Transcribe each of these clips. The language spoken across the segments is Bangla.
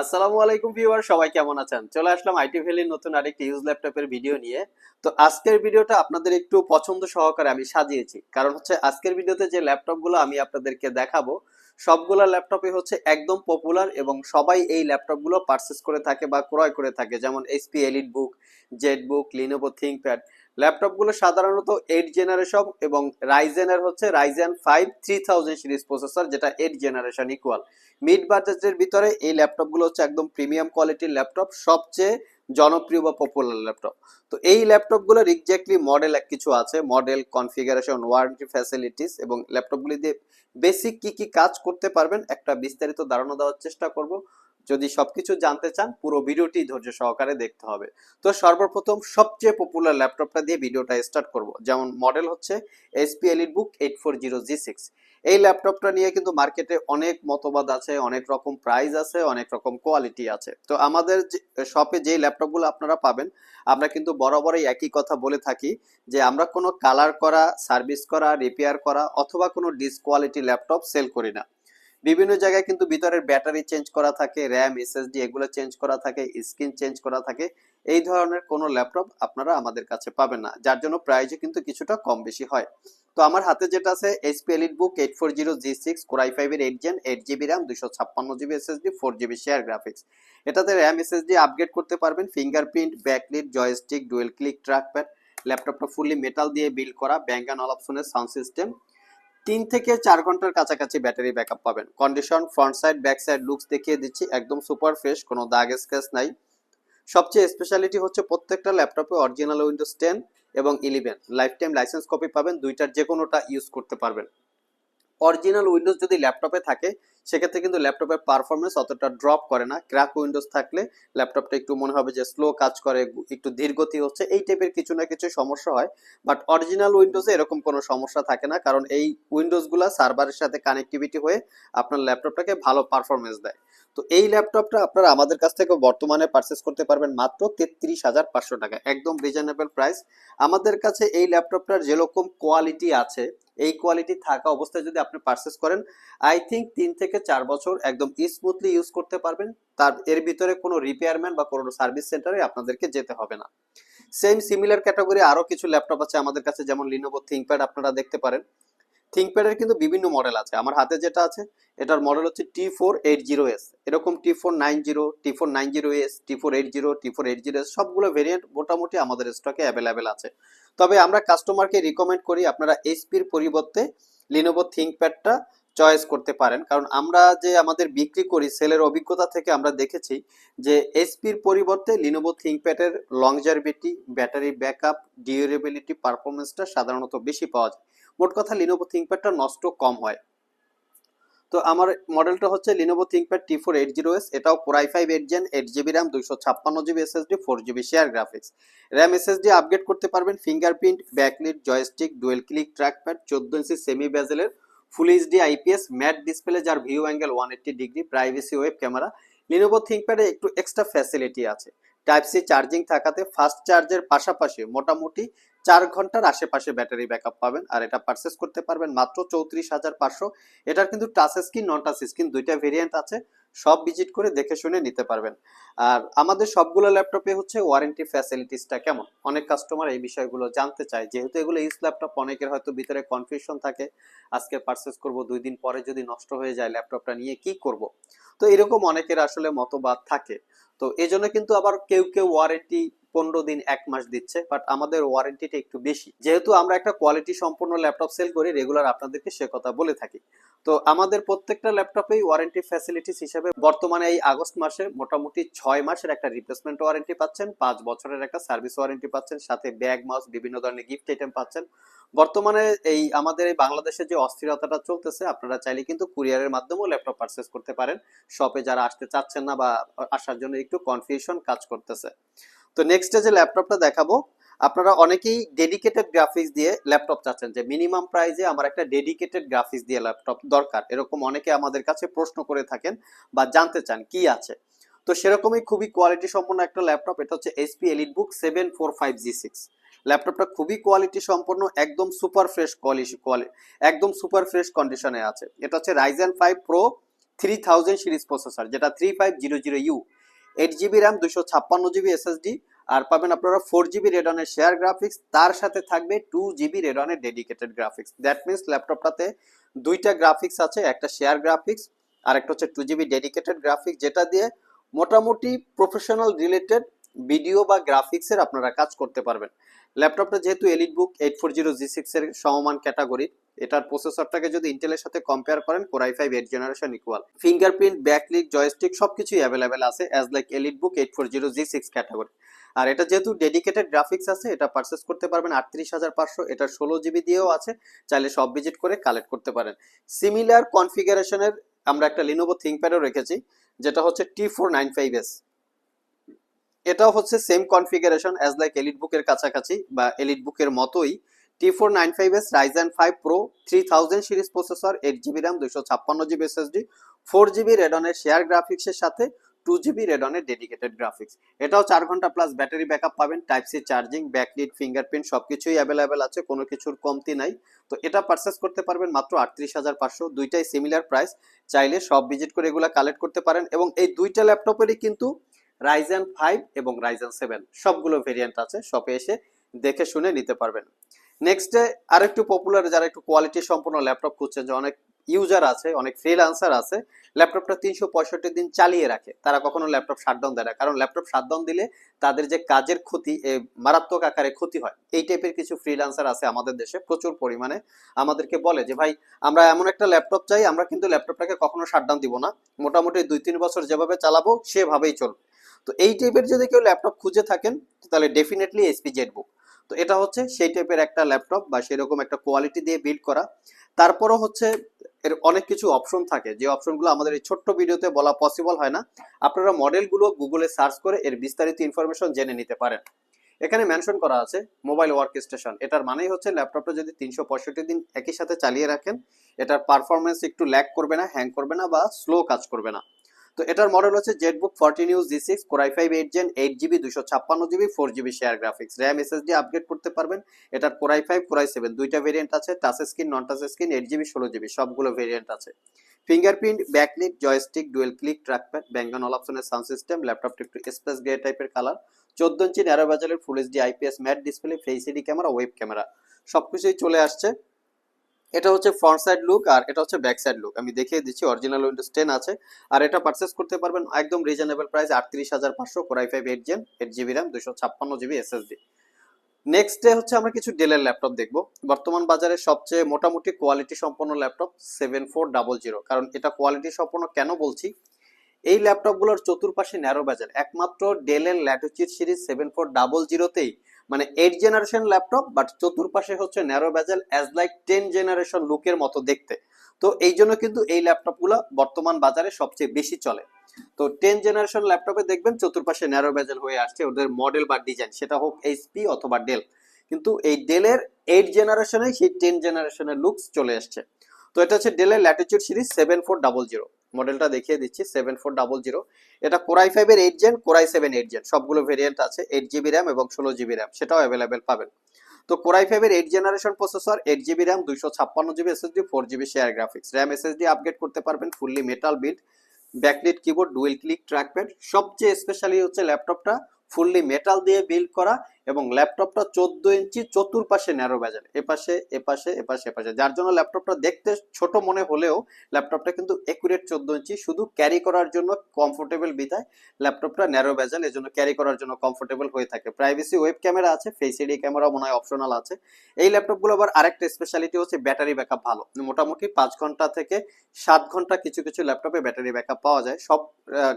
আসসালামু আলাইকুম ভিউয়ার, সবাই কেমন আছেন? চলে আসলাম আইটি ভ্যালির নতুন আরেকটি ইউজ ল্যাপটপের ভিডিও নিয়ে। তো আজকের ভিডিওটা আপনাদের একটু পছন্দ সহকারে আমি সাজিয়েছি। কারণ হচ্ছে আজকের ভিডিওতে যে ল্যাপটপগুলো আমি আপনাদেরকে দেখাবো, সবগুলো ল্যাপটপই হচ্ছে একদম পপুলার এবং সবাই এই ল্যাপটপগুলো পারচেস করে থাকে বা ক্রয় করে থাকে। যেমন HP EliteBook ZBook Lenovo ThinkPad ল্যাপটপগুলো সাধারণত এইট জেনারেশন এবং রাইজেনের হচ্ছে Ryzen five three thousand series processor যেটা এইট জেনারেশন ইকুয়াল মিড বাজেটের ভিতরে এই ল্যাপটপগুলো হচ্ছে একদম প্রিমিয়াম কোয়ালিটির ল্যাপটপ, সবচেয়ে জনপ্রিয় বা পপুলার ল্যাপটপ। তো এই ল্যাপটপগুলোর এক্স্যাক্টলি মডেল এক কিছু আছে মডেল কনফিগারেশন ওয়ারেন্টি ফ্যাসিলিটিস এবং ল্যাপটপগুলি দিয়ে বেসিক কি কি কাজ করতে পারবেন, একটা বিস্তারিত ধারণা দেওয়ার চেষ্টা করব। যদি সবকিছু জানতে চান, পুরো ভিডিওটি ধৈর্য সহকারে দেখতে হবে। তো সর্বপ্রথম সবচেয়ে পপুলার ল্যাপটপটা দিয়ে ভিডিওটা স্টার্ট করব। যেমন মডেল হচ্ছে SP EliteBook eight four zero G six এই ল্যাপটপটা নিয়ে কিন্তু মার্কেটে অনেক মতবাদ আছে, অনেক রকম প্রাইস আছে, অনেক রকম কোয়ালিটি আছে। তো আমাদের শপে যে ল্যাপটপগুলো আপনারা পাবেন, আমরা কিন্তু বরাবরই একই কথা বলে থাকি যে আমরা কোনো কালার করা সার্ভিস করা রিপেয়ার করা অথবা কোনো ডিসকোয়ালিটি ল্যাপটপ সেল করি না। বিভিন্ন জায়গায় কিন্তু ভিতরের ব্যাটারি চেঞ্জ করা থাকে, র্যাম, এসএসডি এগুলো চেঞ্জ করা থাকে, স্ক্রিন চেঞ্জ করা থাকে। এই ধরনের কোনো ল্যাপটপ আপনারা আমাদের কাছে পাবেন না, যার জন্য প্রাইসও কিন্তু কিছুটা কম বেশি হয়। তো আমার হাতে যেটা আছে HP EliteBook eight four zero G six core i ফাইভের eight gen eight GB RAM দুশো ছাপ্পান্ন GB SSD four GB share graphics এটাতে র্যাম এসএসডি আপগ্রেড করতে পারবেন fingerprint backlit joystick dual click trackpad ল্যাপটপটা ফুললি মেটাল দিয়ে বিল্ড করা ব্যাঙ্ক অ্যান্ড অল অপশনের সাউন্ড সিস্টেম তিন থেকে চার ঘণ্টার কাছাকাছি ব্যাটারি ব্যাকআপ পাবেন। Condition front side back side looks দেখিয়ে দিচ্ছি, একদম সুপার ফ্রেশ কোনো দাগ স্ক্র্যাচ নাই। সবচেয়ে স্পেশালিটি হচ্ছে প্রত্যেকটা ল্যাপটপে অরিজিনাল উইন্ডোজ টেন এবং eleven lifetime licence copy পাবেন, দুইটার যে কোনোটা ইউজ করতে পারবেন। অরিজিনাল উইন্ডোজ যদি ল্যাপটপে থাকে সেক্ষেত্রে কিন্তু ল্যাপটপের পারফরমেন্স অতটা ড্রপ করে না। ক্র্যাক উইন্ডোজ থাকলে ল্যাপটপটা একটু মনে হবে যে স্লো কাজ করে, একটু ধীরগতি হচ্ছে, এই টাইপের কিছু না কিছু সমস্যা হয়। বাট অরিজিনাল উইন্ডোজে এরকম কোনো সমস্যা থাকে না, কারণ এই উইন্ডোজগুলো সার্ভারের সাথে কানেক্টিভিটি হয়ে আপনার ল্যাপটপটাকে ভালো পারফরমেন্স দেয়। তো এই ল্যাপটপটা আপনারা আমাদের কাছ থেকে বর্তমানে পারচেস করতে পারবেন মাত্র তেত্রিশ হাজার পাঁচশো টাকা, একদম রিজনেবল প্রাইস আমাদের কাছে এই ল্যাপটপটার যেরকম কোয়ালিটি আছে, এই কোয়ালিটি থাকা অবস্থায় যদি আপনি পারচেস করেন আই থিঙ্ক তিন থেকে চার বছর একদম স্মুথলি ইউজ করতে পারবেন। তার, এর ভিতরে কোনো রিপেয়ারম্যান বা কোনো সার্ভিস সেন্টারে আপনাদেরকে যেতে হবে না। সেম সিমিলার ক্যাটাগরি আরও কিছু ল্যাপটপ আছে আমাদের কাছে, যেমন লিনোভো থিঙ্কপ্যাড আপনারা দেখতে পারেন। থিঙ্কপ্যাডের কিন্তু বিভিন্ন মডেল আছে। আমার হাতে যেটা আছে, এটার মডেল হচ্ছে T four eight zero S এরকম T four nine zero T four nine zero S T four eight zero T four eight zero S সবগুলো ভেরিয়েন্ট মোটামুটি আমাদের স্টকে অ্যাভেলেবেল আছে। তবে আমরা কাস্টমারকে রিকমেন্ড করি, আপনারা এইচপির পরিবর্তে লিনোভো থিঙ্কপ্যাডটা চয়েস করতে পারেন। কারণ আমরা যে আমাদের বিক্রি করি, সেলের অভিজ্ঞতা থেকে আমরা দেখেছি যে এসপির পরিবর্তে লিনোভো থিঙ্কপ্যাডের লংজারভিটি ব্যাটারি ব্যাকআপ ডিউরেবিলিটি পারফরমেন্সটা সাধারণত বেশি পাওয়া যায়। মোট কথা লিনোভো থিঙ্কপ্যাডটা নষ্ট কম হয়। তো আমার মডেলটা হচ্ছে Lenovo ThinkPad T four eight zero S এটাও core i five eight gen eight GB RAM দুইশো ছাপ্পান্ন GB SSD four GB share graphics RAM SSD upgrade করতে পারবেন fingerprint backlit joystick dual click trackpad চোদ্দ ইঞ্চি semi বেজেলের full HD IPS matte display যার view angle one eighty degree privacy web camera Lenovo থিঙ্কপ্যাডে একটু এক্সট্রা ফ্যাসিলিটি আছে। টাইপ সি চার্জিং থাকাতে ফাস্ট চার্জের পাশাপাশি মোটামুটি চার ঘণ্টার আশেপাশে ব্যাটারি ব্যাকআপ পাবেন। আর এটা পারচেস করতে পারবেন মাত্র চৌত্রিশ হাজার পাঁচশো। এটার কিন্তু touch screen non touch screen দুইটা ভেরিয়েন্ট আছে। সব ভিজিট করে দেখে শুনে নিতে পারবেন। আর আমাদের সবগুলো ল্যাপটপে হচ্ছে ওয়ারেন্টি ফ্যাসিলিটিসটা কেমন? অনেক কাস্টমার এই বিষয়গুলো জানতে চায়। যেহেতু এগুলো ইউজ ল্যাপটপ অনেকের হয়তো ভিতরে কনফিউশন থাকে। আজকে পারচেস করব, দুই দিন পরে যদি নষ্ট হয়ে যায় ল্যাপটপটা নিয়ে কি করব? তো এরকম অনেকের আসলে মতবাদ থাকে। তো এই জন্য কিন্তু আবার কেউ কেউ ওয়ারেন্টি পনেরো দিন, এক মাস দিচ্ছে বাট আমাদের ওয়ারেন্টিটা একটু বেশি। যেহেতু আমরা একটা কোয়ালিটি সম্পূর্ণ ল্যাপটপ সেল করি রেগুলার আপনাদেরকে সে কথা বলে থাকি। তো আমাদের প্রত্যেকটা ল্যাপটপেই ওয়ারেন্টি ফ্যাসিলিটিস হিসেবে বর্তমানে এই আগস্ট মাসে মোটামুটি ছয় মাসের একটা রিপ্লেসমেন্ট ওয়ারেন্টি পাচ্ছেন, পাঁচ বছরের একটা সার্ভিস ওয়ারেন্টি পাচ্ছেন, সাথে ব্যাগ মাউস বিভিন্ন ধরনের গিফট আইটেম পাচ্ছেন। বর্তমানে এই আমাদের এই বাংলাদেশে যে অস্থিরতাটা চলতেছে, আপনারা চাইলে কিন্তু কুরিয়ারের মাধ্যমেও ল্যাপটপ পারচেস করতে পারেন। শপে যারা আসতে চাচ্ছেন না বা আসার জন্য একটু কনফিউশন কাজ করতেছে। তো নেক্সট যে ল্যাপটপটা দেখাবো, আপনারা অনেকেই ডেডিকেটেড গ্রাফিক্স দিয়ে ল্যাপটপ চাচ্ছেন, যে মিনিমাম প্রাইসে আমার একটা ডেডিকেটেড গ্রাফিক্স দিয়ে ল্যাপটপ দরকার। এরকম অনেকে আমাদের কাছে প্রশ্ন করে থাকেন বা জানতে চান, কি আছে? তো সেরকমই খুবই কোয়ালিটি সম্পন্ন একটা ল্যাপটপ এটা হচ্ছে HP EliteBook seven four five G six ল্যাপটপটা খুবই কোয়ালিটি সম্পন্ন, একদম সুপার ফ্রেশ কোয়ালিটি একদম সুপার ফ্রেশ কন্ডিশনে আছে। এটা হচ্ছে Ryzen five pro three thousand series processor যেটা three five zero zero U eight GB RAM দুশো ছাপ্পান্ন জিবি এসএসডি আর পাবেন আপনারা ফোর জিবি রেডনের শেয়ার গ্রাফিক্স তার সাথে থাকবে টু জিবি রেডনের ডেডিকেটেড গ্রাফিক্স দ্যাট মিনস ল্যাপটপটাতে দুইটা গ্রাফিক্স আছে, একটা শেয়ার গ্রাফিক্স আর একটা হচ্ছে টু জিবি ডেডিকেটেড গ্রাফিক্স যেটা দিয়ে মোটামুটি প্রফেশনাল রিলেটেড ভিডিও বা গ্রাফিক্সের আপনারা কাজ করতে পারবেন। ল্যাপটপটা যেহেতু EliteBook eight four zero G সিক্সের সমমান ক্যাটাগরি এটার প্রসেসরটাকে যদি ইন্টেলের সাথে কম্পেয়ার করেন core i five eight generation equal fingerprint backlit joystick সবকিছুই অ্যাভেলেবেল আছে as like EliteBook eight four zero G six category আর এটা যেহেতু ডেডিকেটেড গ্রাফিক্স আছে, এটা পারচেস করতে পারবেন আটত্রিশ হাজার পাঁচশো, এটা ষোলো জিবি দিয়েও আছে, চাইলে সব ভিজিট করে কালেক্ট করতে পারেন। সিমিলার কনফিগারেশনের আমরা একটা লিনোভো থিঙ্কপ্যাডও রেখেছি, যেটা হচ্ছে T four nine five S এটাও হচ্ছে same configuration as like elite বুকের কাছাকাছি বা এলিট বুকের মতোই T four nine five S Ryzen five pro three thousand series processor eight GB RAM দুশো ছাপ্পান্ন GB SSD four GB share গ্রাফিক্সের সাথে টু জিবি রেডনের ডেডিকেটেড গ্রাফিক্স এটাও চার ঘণ্টা প্লাস ব্যাটারি ব্যাকআপ পাবেন type C charging backlit fingerprint সবকিছুই অ্যাভেলেবেল আছে, কোনো কিছুর কমতি নাই। তো এটা পারচেস করতে পারবেন মাত্র আটত্রিশ হাজার পাঁচশো। দুইটাই সিমিলার প্রাইস চাইলে সব ভিজিট করে এগুলো কালেক্ট করতে পারেন এবং এই দুইটা ল্যাপটপেরই কিন্তু রাইজেন ফাইভ এবং রাইজেন সেভেন সবগুলো ভেরিয়েন্ট আছে শপে এসে দেখে শুনে নিতে পারবেন। নেক্সটে আরেকটু পপুলার যারা একটু কোয়ালিটি সম্পন্ন ল্যাপটপ খুঁজছেন, যে অনেক ইউজার আছে, অনেক ফ্রিলান্সার আছে ল্যাপটপটা তিনশো পঁয়ষট্টি দিন চালিয়ে রাখে। তারা কখনো ল্যাপটপ শাটডাউন দেয় না। কারণ ল্যাপটপ শাটডাউন দিলে তাদের যে কাজের ক্ষতি মারাত্মক আকারে ক্ষতি হয়। এই টাইপের কিছু ফ্রিলান্সার আছে আমাদের দেশে, প্রচুর পরিমাণে আমাদেরকে বলে যে, ভাই, আমরা এমন একটা ল্যাপটপ চাই, আমরা কিন্তু ল্যাপটপটাকে কখনো শাটডাউন দিব না। মোটামুটি দুই তিন বছর যেভাবে চালাবো, সেভাবেই চলবে। তো এই টাইপের যদি কেউ ল্যাপটপ খুঁজে থাকেন, তাহলে ডেফিনেটলি এসপি জেড বুক তো এটা হচ্ছে সেই টাইপের একটা ল্যাপটপ বা সেরকম একটা কোয়ালিটি দিয়ে বিল্ড করা। তারপরও হচ্ছে এর অনেক কিছু অপশন থাকে। যে অপশনগুলো আমাদের এই ছোট্ট ভিডিওতে বলা পসিবল হয় না, আপনারা মডেলগুলো গুগলে সার্চ করে এর বিস্তারিত ইনফরমেশন জেনে নিতে পারেন। এখানে মেনশন করা আছে মোবাইল ওয়ার্ক স্টেশন এটার মানেই হচ্ছে ল্যাপটপটা যদি তিনশো পঁয়ষট্টি দিন একই সাথে চালিয়ে রাখেন, এটার পারফরমেন্স একটু ল্যাক করবে না হ্যাং করবে না বা স্লো কাজ করবে না। তো এটার মডেল হচ্ছে ZBook fourteen u G six core i five eight gen eight GB দুশো ছাপ্পান্ন GB four GB share graphics RAM SSD upgrade করতে পারবেন। এটার core i five core i seven দুইটা ভেরিয়েন্ট আছে touch screen non touch screen eight GB ষোলো জিবি সবগুলো ভেরিয়েন্ট আছে। Fingerprint backlit joystick dual click trackpad ব্যাঙ্গন all অপশনের সাউন্ড সিস্টেম ল্যাপটপটা একটু স্পেস গ্রে টাইপের কালার চোদ্দ ইঞ্চি ন্যারো বাজারের full HD IPS matte display face ID camera web camera সবকিছুই চলে আসছে। এটা হচ্ছে ফ্রন্ট সাইড লুক আর এটা হচ্ছে ব্যাক সাইড লুক আমি দেখিয়ে দিচ্ছি অরিজিনাল উইন্ডোজ টেন আছে। আর এটা পারচেস করতে পারবেন একদম রিজনেবল প্রাইস আটত্রিশ হাজার পাঁচশো core i five eight gen eight GB RAM দুশো ছাপ্পান্ন জিবি এসএসডি নেক্সট ডে হচ্ছে আমরা কিছু ডেলের ল্যাপটপ দেখব। বর্তমান বাজারে সবচেয়ে মোটামুটি কোয়ালিটি সম্পন্ন laptop seven four double zero কারণ এটা কোয়ালিটি সম্পন্ন কেন বলছি? এই ল্যাপটপগুলোর চতুর্পাশে ন্যারো বাজার। একমাত্র ডেলের Latitude series seven four double জিরোতেই মানে এইট জেনারেশন ল্যাপটপ বাট চতুর্পাশে হচ্ছে narrow bezel as like ten generation লুকের মতো দেখতে। তো এই জন্য কিন্তু এই ল্যাপটপগুলো বর্তমান বাজারে সবচেয়ে বেশি চলে। তো টেন জেনারেশন ল্যাপটপে দেখবেন চতুর্পাশে ন্যারো ব্যাজেল হয়ে আসছে, ওদের মডেল বা ডিজাইন সেটা হোক এইচপি অথবা ডেল কিন্তু এই ডেলের এইট জেনারেশনে সেই টেন জেনারেশনের লুকস চলে আসছে। তো এটা হচ্ছে ডেলের Latitude series seven four double zero মডেলটা দেখিয়ে দিচ্ছি সেভেন ফোর ডাবল জিরো এটা কোরাই ফাইভের eight gen core i seven eight gen সবগুলো ভেরিয়েন্ট আছে এইট জিবি র্যাম এবং ষোলো জিবি র্যাম সেটাও অ্যাভেলেবেল পাবেন। তো কোরাই ফাইভের eight generation processor eight GB RAM দুইশো ছাপ্পান্ন GB SSD four GB share graphics RAM SSD upgrade করতে পারবেন fully metal build backlit keyboard dual click trackpad সবচেয়ে স্পেশালি হচ্ছে ল্যাপটপটা ফুললি মেটাল দিয়ে বিল্ড করা এবং ল্যাপটপটা চোদ্দ ইঞ্চি চতুর্পাশে ন্যারো বাজার এপাশে এপাশে এপাশে এপাশে। যার জন্য ল্যাপটপটা দেখতে ছোট মনে হলেও ল্যাপটপটা কিন্তু একুরেট চোদ্দ ইঞ্চি। শুধু ক্যারি করার জন্য কমফোর্টেবল বিদায় ল্যাপটপটা ন্যারো ব্যাজেল এজন্য ক্যারি করার জন্য কমফোর্টেবল হয়ে থাকে। প্রাইভেসি ওয়েব ক্যামেরা আছে ফেস এডি ক্যামেরা মনে হয় অপশনাল আছে। এই ল্যাপটপগুলো আবার আরেকটা স্পেশালিটি হচ্ছে ব্যাটারি ব্যাকআপ ভালো। মোটামুটি পাঁচ ঘণ্টা থেকে সাত ঘণ্টা কিছু কিছু ল্যাপটপে ব্যাটারি ব্যাকআপ পাওয়া যায়। সব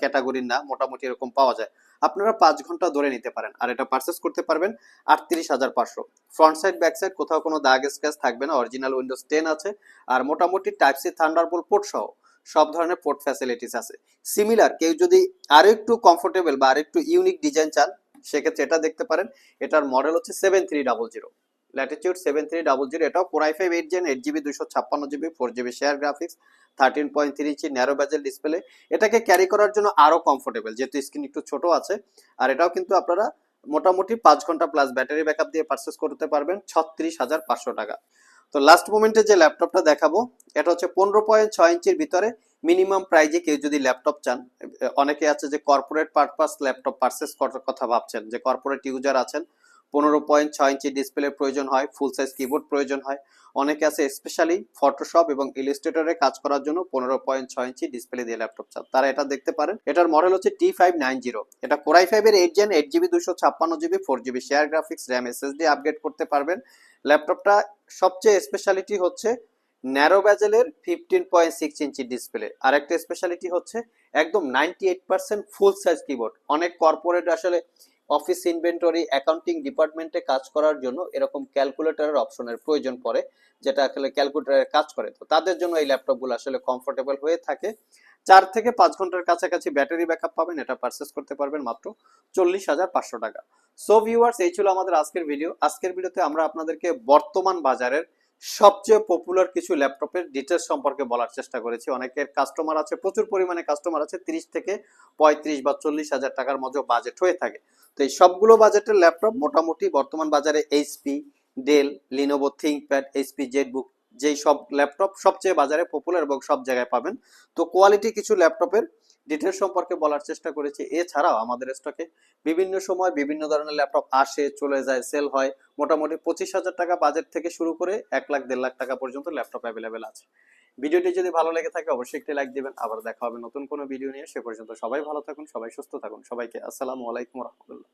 ক্যাটাগরির না, মোটামুটি এরকম পাওয়া যায়। আপনারা পাঁচ ঘণ্টা ধরে নিতে পারেন। আর এটা পারচেস করতে পারবেন আটত্রিশ হাজার পাঁচশো। ফ্রন্ট সাইড ব্যাক সাইড কোথাও কোনো দাগ স্ক্র্যাচ থাকবে না অরিজিনাল উইন্ডোজ টেন আছে, আর মোটামুটি টাইপ সি থান্ডারবোল্ট পোর্ট সহ সব ধরনের পোর্ট ফ্যাসিলিটিস আছে। সিমিলার কেউ যদি আরও একটু কমফোর্টেবল বা আরও একটু ইউনিক ডিজাইন চান, সেক্ষেত্রে এটা দেখতে পারেন, এটার মডেল হচ্ছে seven three double zero Latitude seven three double zero এটাও core i five eight gen eight GB দুশো ছাপ্পান্ন GB four GB share graphics thirteen point three inch narrow bezel display এটাকে ক্যারি করার জন্য আরও কমফোর্টেবল যেহেতু স্ক্রিন একটু ছোট আছে, আর এটাও কিন্তু আপনারা মোটামুটি পাঁচ ঘণ্টা প্লাস ব্যাটারি ব্যাকআপ দিয়ে পারচেস করতে পারবেন ছত্রিশ হাজার পাঁচশো টাকা। তো লাস্ট মোমেন্টে যে ল্যাপটপটা দেখাবো, এটা হচ্ছে পনেরো পয়েন্ট ছয় ইঞ্চির ভিতরে মিনিমাম প্রাইজে কেউ যদি ল্যাপটপ চান, অনেকে আছে যে কর্পোরেট পারপাস ল্যাপটপ পারচেস করার কথা ভাবছেন, যে কর্পোরেট ইউজার আছেন পনেরো পয়েন্ট ছয় ইঞ্চি ডিসপ্লে প্রয়োজন হয় ফুল সাইজ কিবোর্ড প্রয়োজন হয়। অনেকে আছে স্পেশালি ফটোশপ এবং ইলিস্ট্রেটরে কাজ করার জন্য পনেরো পয়েন্ট ছয় ইঞ্চি ডিসপ্লে দিয়ে ল্যাপটপ চান। তারা এটা দেখতে পারেন। এটার মডেল হচ্ছে টি ফাইভ নাইন জিরো এটা কোরাই ফাইভের এইট জেন এইট জিবি দুশো ছাপ্পান্ন GB four GB share graphics RAM SSD upgrade করতে পারবেন। ল্যাপটপটা সবচেয়ে স্পেশালিটি হচ্ছে narrow ব্যাজেলের fifteen point six inch display আর একটা স্পেশালিটি হচ্ছে একদম ninety eight percent full size keyboard অনেক কর্পোরেট আসলে অফিস ইনভেন্টরি অ্যাকাউন্টিং ডিপার্টমেন্টে কাজ করার জন্য এরকম ক্যালকুলেটরের অপশনের প্রয়োজন পড়ে, যেটা আসলে ক্যালকুলেটরের কাজ করে। তো তাদের জন্য এই ল্যাপটপগুলো আসলে কমফোর্টেবল হয়ে থাকে। চার থেকে পাঁচ ঘণ্টার কাছাকাছি ব্যাটারি ব্যাকআপ পাবেন, এটা পারচেস করতে পারবেন মাত্র চল্লিশ হাজার পাঁচশো টাকা। সো ভিউয়ার্স এই ছিল আমাদের আজকের ভিডিও আজকের ভিডিওতে আমরা আপনাদেরকে বর্তমান বাজারের সবচেয়ে পপুলার কিছু ল্যাপটপের ডিটেলস সম্পর্কে বলার চেষ্টা করেছি। অনেকের কাস্টমার আছে, প্রচুর পরিমাণে কাস্টমার আছে, তিরিশ থেকে পঁয়ত্রিশ বা চল্লিশ হাজার টাকার মধ্যে বাজেট হয়ে থাকে। তো এই সবগুলো বাজেটের ল্যাপটপ মোটামুটি বর্তমান বাজারে HP Dell Lenovo ThinkPad HP ZBook যেই সব ল্যাপটপ সবচেয়ে বাজারে পপুলার এবং সব জায়গায় পাবেন। তো কোয়ালিটি কিছু ল্যাপটপের ডিটেলস সম্পর্কে বলার চেষ্টা করেছি। এছাড়াও আমাদের স্টকে বিভিন্ন সময় বিভিন্ন ধরনের ল্যাপটপ আসে, চলে যায় সেল হয়। মোটামুটি পঁচিশ হাজার টাকা বাজেট থেকে শুরু করে এক লাখ, দেড় লাখ টাকা পর্যন্ত ল্যাপটপ অ্যাভেলেবেল আছে। ভিডিওটি যদি ভালো লেগে থাকে, অবশ্যই একটি লাইক দিবেন। আবার দেখা হবে নতুন কোনো ভিডিও নিয়ে। সে পর্যন্ত সবাই ভালো থাকুন, সবাই সুস্থ থাকুন। সবাইকে আসসালামু আলাইকুম রহমতুল্লাহ।